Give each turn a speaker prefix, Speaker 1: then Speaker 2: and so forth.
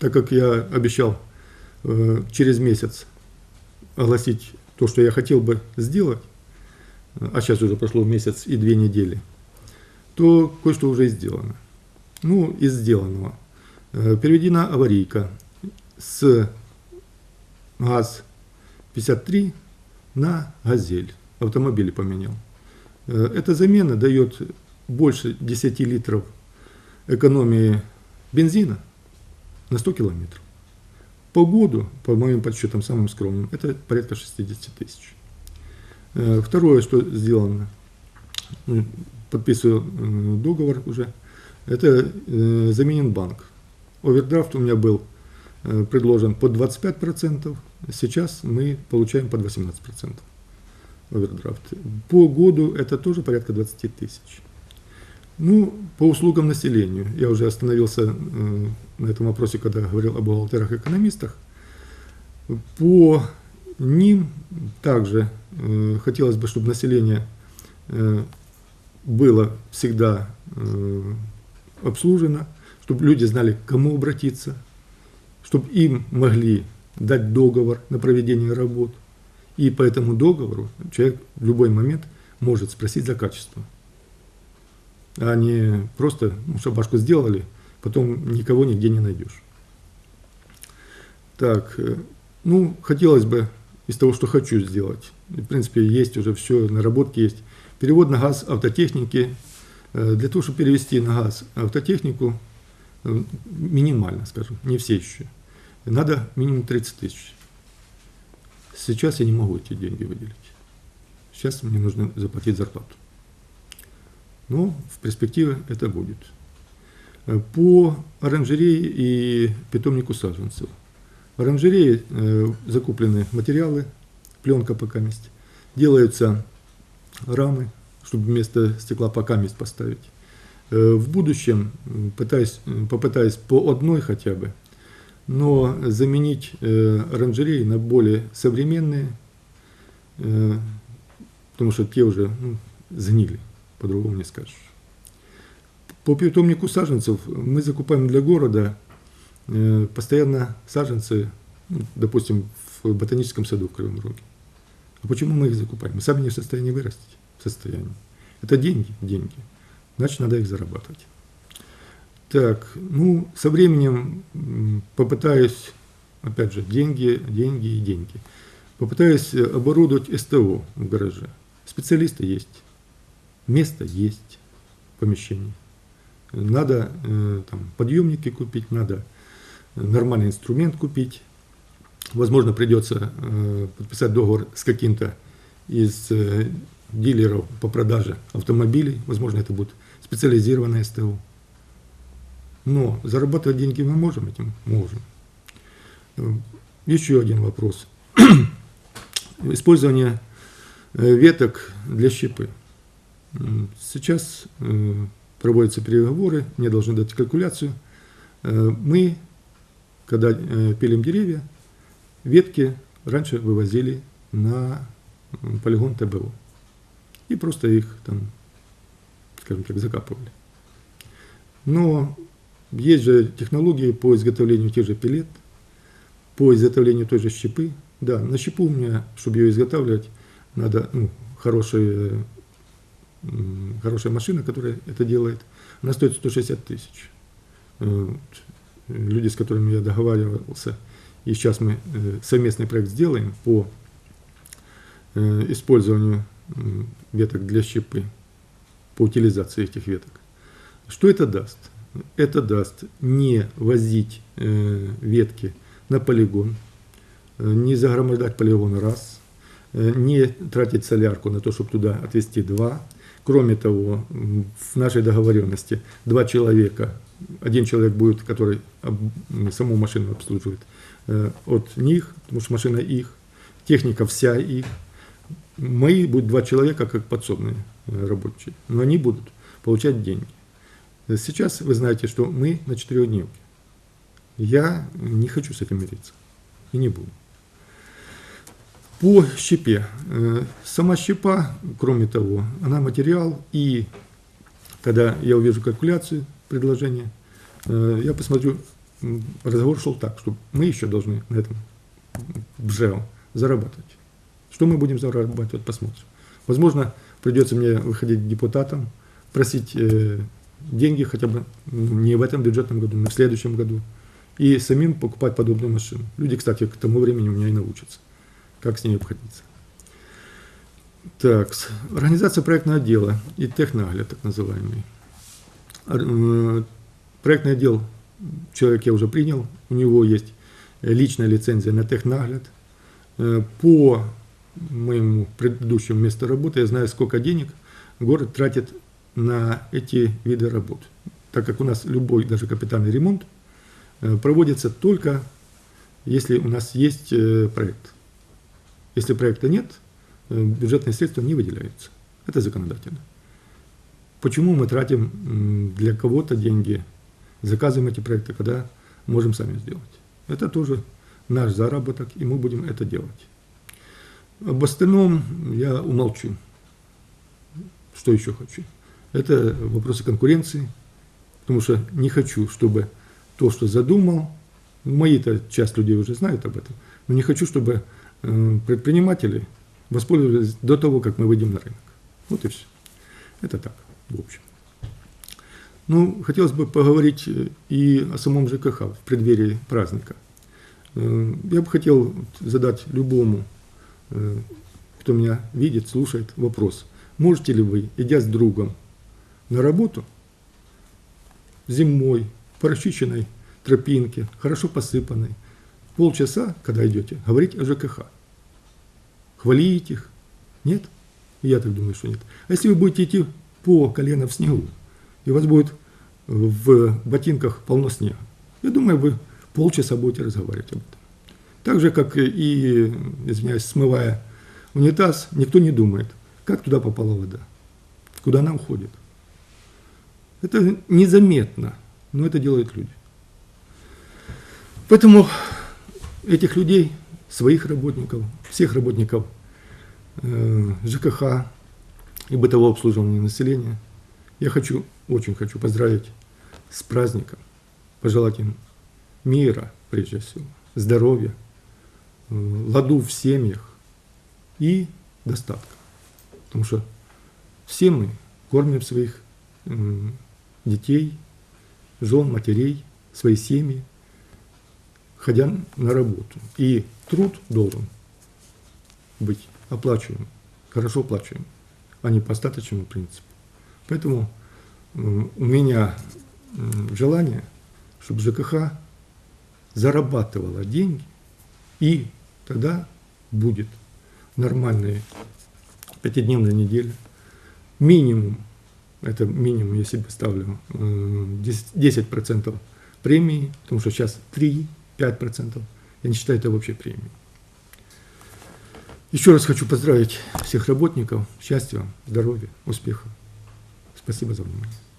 Speaker 1: так как я обещал э, через месяц огласить то, что я хотел бы сделать, а сейчас уже прошло месяц и две недели, то кое-что уже сделано. Ну, из сделанного. Э, переведена аварийка с ГАЗ-53 на «Газель». Автомобили поменял. Э, эта замена дает больше 10 литров экономии бензина на 100 километров. По году, по моим подсчетам самым скромным, это порядка 60 тысяч. Э, второе, что сделано, ну, подписываю э, договор уже, это заменен банк. Овердрафт у меня был предложен под 25%, сейчас мы получаем под 18% овердрафт. По году это тоже порядка 20 тысяч. Ну, по услугам населению. Я уже остановился э, на этом вопросе, когда говорил о бухгалтерах-экономистах. По ним также э, хотелось бы, чтобы население э, было всегда обслужено, чтобы люди знали, к кому обратиться, чтобы им могли дать договор на проведение работ. И по этому договору человек в любой момент может спросить за качество а не просто ну, шабашку сделали, потом никого нигде не найдешь. Так, э, ну, хотелось бы из того, что хочу сделать. В принципе, есть уже все, наработки есть. Перевод на газ автотехники. Э, для того, чтобы перевести на газ автотехнику, э, минимально, скажем, не все еще, надо минимум 30 тысяч. Сейчас я не могу эти деньги выделить. Сейчас мне нужно заплатить зарплату. Но в перспективе это будет. Э, по оранжерее и питомнику саженцев. В оранжерее э, закуплены материалы, пленка покаместь. Делаются рамы, чтобы вместо стекла покаместь поставить. Э, в будущем пытаюсь, попытаюсь по одной хотя бы, но заменить оранжереи на более современные, потому что те уже ну, сгнили по-другому не скажешь. По питомнику саженцев мы закупаем для города э, постоянно саженцы, ну, допустим, в ботаническом саду в Кривом Роге. А почему мы их закупаем? Мы сами не в состоянии вырастить. В состоянии. Это деньги, деньги. Значит, надо их зарабатывать. Так, ну, со временем попытаюсь, опять же, деньги, деньги и деньги. Попытаюсь оборудовать СТО в гараже. Специалисты есть место есть в помещении. Надо э, там, подъемники купить, надо нормальный инструмент купить. Возможно, придется э, подписать договор с каким-то из э, дилеров по продаже автомобилей. Возможно, это будет специализированное СТО. Но зарабатывать деньги мы можем этим? Можем. Э, еще один вопрос. Использование э, веток для щепы. Сейчас э, проводятся переговоры, мне должны дать калькуляцию. Э, мы, когда э, пилим деревья, ветки раньше вывозили на полигон ТБО. И просто их там, скажем так, закапывали. Но есть же технологии по изготовлению тех же пилет, по изготовлению той же щепы. Да, на щепу у меня, чтобы ее изготавливать, надо ну, хорошие хорошая машина, которая это делает, она стоит 160 тысяч. Э, люди, с которыми я договаривался, и сейчас мы э, совместный проект сделаем по э, использованию веток для щепы, по утилизации этих веток. Что это даст? Это даст не возить ветки на полигон, не загромождать полигон раз, не тратить солярку на то, чтобы туда отвезти два, Кроме того, в нашей договоренности два человека, один человек будет, который саму машину обслуживает, э, от них, потому что машина их, техника вся их. Мои будут два человека как подсобные э, рабочие, но они будут получать деньги. Сейчас вы знаете, что мы на четырехдневке. Я не хочу с этим мириться и не буду. По щепе. Э, сама щепа, кроме того, она материал, и когда я увижу калькуляцию предложения, э, я посмотрю, разговор шел так, что мы еще должны на этом БЖЭО зарабатывать. Что мы будем зарабатывать, посмотрим. Возможно, придется мне выходить к депутатам, просить э, деньги хотя бы не в этом бюджетном году, но в следующем году. И самим покупать подобную машину. Люди, кстати, к тому времени у меня и научатся, как с ней обходиться. Так, организация проектного отдела и техногляд, так называемый. Э, Проектный отдел человек я уже принял, у него есть личная лицензия на технагляд. Э, По моему предыдущему месту работы я знаю, сколько денег город тратит на эти виды работ. Так как у нас любой, даже капитальный ремонт, э, проводится только если у нас есть проект. Если проекта нет, э, бюджетные средства не выделяются. Это законодательно. Почему мы тратим для кого-то деньги, заказываем эти проекты, когда можем сами сделать? Это тоже наш заработок, и мы будем это делать. Об остальном я умолчу. Что еще хочу? Это вопросы конкуренции, потому что не хочу, чтобы то, что задумал, мои-то часть людей уже знают об этом, но не хочу, чтобы предприниматели воспользовались до того, как мы выйдем на рынок. Вот и все. Это так, в общем. Ну, хотелось бы поговорить э, и о самом ЖКХ в преддверии праздника. Э, Я бы хотел задать любому, э, кто меня видит, слушает, вопрос. Можете ли вы, идя с другом на работу, зимой, по расчищенной тропинке, хорошо посыпанной, полчаса, когда идете, говорить о ЖКХ? Хвалить их? Нет? Я так думаю, что нет. А если вы будете идти по колено в снегу, и у вас будет в ботинках полно снега, я думаю, вы полчаса будете разговаривать об этом. Так же, как и, извиняюсь, смывая унитаз, никто не думает, как туда попала вода, куда она уходит. Это незаметно, но это делают люди. Поэтому этих людей, своих работников, всех работников э, ЖКХ и бытового обслуживания населения, я хочу, очень хочу поздравить с праздником, пожелать им мира, прежде всего, здоровья, э, ладу в семьях и достатка. Потому что все мы кормим своих детей, жен, матерей, свои семьи, ходя на работу. И труд должен быть оплачиваем, хорошо оплачиваем, а не по остаточному принципу. Поэтому у меня желание, чтобы ЖКХ зарабатывала деньги, и тогда будет нормальная пятидневная неделя. Минимум, это минимум, я себе ставлю, м, 10%, 10% премии, потому что сейчас 3-5%. Я не считаю это вообще премией. Еще раз хочу поздравить всех работников. Счастья здоровья, успехов. Спасибо за внимание.